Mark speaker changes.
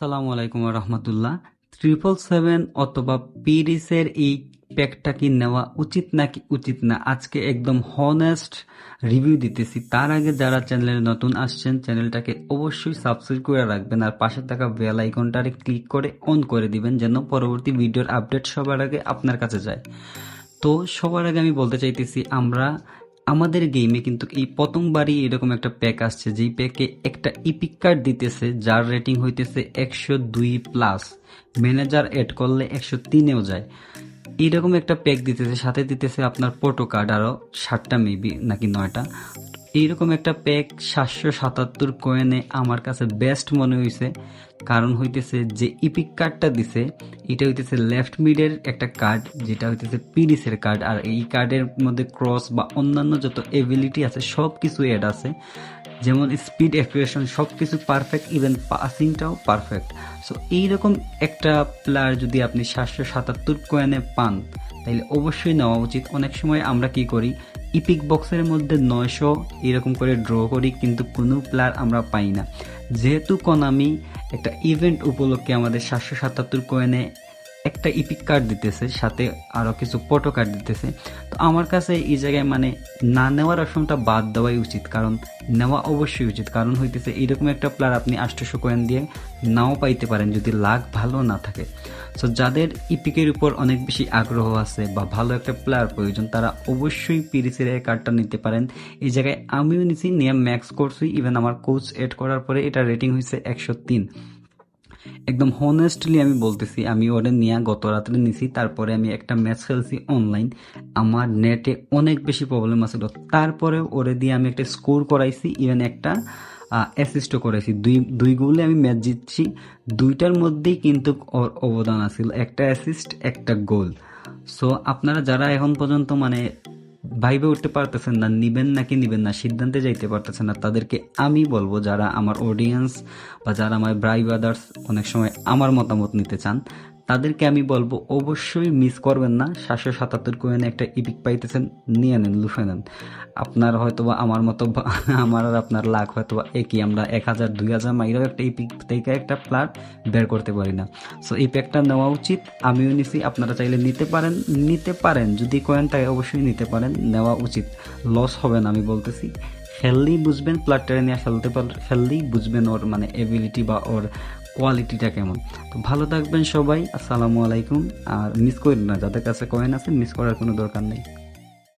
Speaker 1: সালামু আলাইকুম রহমতুল্লাহ। Triple seven অথবা পিরিসের এই প্যাকটা কি নেওয়া উচিত নাকি উচিত না? আজকে একদম হনেস্ট রিভিউ দিতেছি। তার আগে যারা চ্যানেলে নতুন আসছেন চ্যানেলটাকে অবশ্যই সাবস্ক্রাইব করে রাখবেন আর পাশে থাকা বেল আইকনটারে ক্লিক করে অন করে দিবেন যেন পরবর্তী ভিডিওর আপডেট সবার আগে আপনার কাছে যায়। তো সবার আগে আমি বলতে চাইতেছি, আমরা আমাদের গেমে কিন্তু এই প্রথমবারই এরকম একটা প্যাক আসছে, যেই প্যাকে একটা ইপিক কার্ড দিতেছে, যার রেটিং হইতেছে একশো দুই প্লাস ম্যানেজার অ্যাড করলে একশো তিনেও যায়। এইরকম একটা প্যাক দিতেছে, সাথে দিতেছে আপনার পোটো কার্ড আরও ষাটটা মেবি নাকি নয়টা। এইরকম একটা প্যাক সাতশো সাতাত্তর কয়েনে আমার কাছে বেস্ট মনে হয়েছে কারণ হইতেছে যে ইপিক কার্ডটা দিছে, এটা হইতেছে লেফট মিডের একটা কার্ড যেটা হইতেছে পিডিসের কার্ড আর এই কার্ডের মধ্যে ক্রস বা অন্যান্য যত এবিলিটি আছে সব কিছু অ্যাড আছে। যেমন স্পিড অ্যাকুরেশন সব কিছু পারফেক্ট ইভেন পাসিংটাও পারফেক্ট সো এইরকম একটা প্লেয়ার যদি আপনি সাতশো সাতাত্তর কয়েনে পান তাহলে অবশ্যই নেওয়া উচিত। অনেক সময় আমরা কি করি ইপিক বক্সের মধ্যে নয়শো এরকম করে ড্র করি, কিন্তু কোনো প্লেয়ার আমরা পাই না। যেহেতু কোনামি একটা ইভেন্ট উপলক্ষে আমাদের সাতশো সাতাত্তর কয়েনে একটা ইপিক কার্ড দিতেছে, সাথে আরও কিছু ফটো কার্ড দিতেছে, তো আমার কাছে এই জায়গায় মানে না নেওয়ার অপশনটা বাদ দেওয়াই উচিত, কারণ নেওয়া অবশ্যই উচিত। কারণ হইতেছে, এরকম একটা প্লেয়ার আপনি আষ্টশো কয়েন দিয়ে নাও পাইতে পারেন, যদি লাখ ভালো না থাকে। সো যাদের ইপিকের উপর অনেক বেশি আগ্রহ আছে বা ভালো একটা প্লেয়ার প্রয়োজন, তারা অবশ্যই পিরিসের এই কার্ডটা নিতে পারেন। এই জায়গায় আমিও নিছি, নিয়ে ম্যাক্স করছি। ইভেন আমার কোচ এড করার পরে এটা রেটিং হয়েছে একশো তিন। একদম হনেস্টলি আমি বলতেছি, আমি ওরে নিয়ে গত রাত্রে নিছি, তারপরে আমি একটা ম্যাচ খেলছি অনলাইন আমার নেটে অনেক বেশি প্রবলেম আছিল তারপরে ওরে দিয়ে আমি একটা স্কোর করাইছি ইভেন একটা অ্যাসিস্টও করেছি। দুই দুই গোলে আমি ম্যাচ জিতছি। দুইটার মধ্যেই কিন্তু ওর অবদান আছিল একটা অ্যাসিস্ট একটা গোল সো আপনারা যারা এখন পর্যন্ত মানে ভাইবে উঠতে পারতেছেন না, নিবেন নাকি নিবেন না, সিদ্ধান্তে যাইতে পারতেছেন না, তাদেরকে আমি বলব যারা আমার অডিয়েন্স বা যারা আমার ব্রাই ব্রাদার্স অনেক সময় আমার মতামত নিতে চান তাদেরকে আমি বলব, অবশ্যই মিস করবেন না। সাতশো সাতাত্তর কোয়েনে একটা ইপিক পাইতেছেন, নিয়ে নেন, লুফে নেন। আপনার হয়তো আমার মতো আমার আর আপনার লাখ হয়তো একই। আমরা এক হাজার, দুই হাজার মাইলেও একটা ইপিক থেকে একটা প্লার বের করতে পারি না। সো এই প্যাকটা নেওয়া উচিত। আমিও নিছি, আপনারা চাইলে নিতে পারেন। নিতে পারেন, যদি কয়েন তাই অবশ্যই নিতে পারেন। নেওয়া উচিত। লস হবে না, আমি বলতেছি। খেললেই বুঝবেন প্লাটটারে নিয়ে খেলতে পার খেললেই বুঝবেন ওর মানে এবিলিটি বা ওর কোয়ালিটিটা কেমন? তো ভালো থাকবেন সবাই, আসসালামু আলাইকুম। আর মিস করেন না, যাদের কাছে কয়েন আছে মিস করার কোনো দরকার নেই।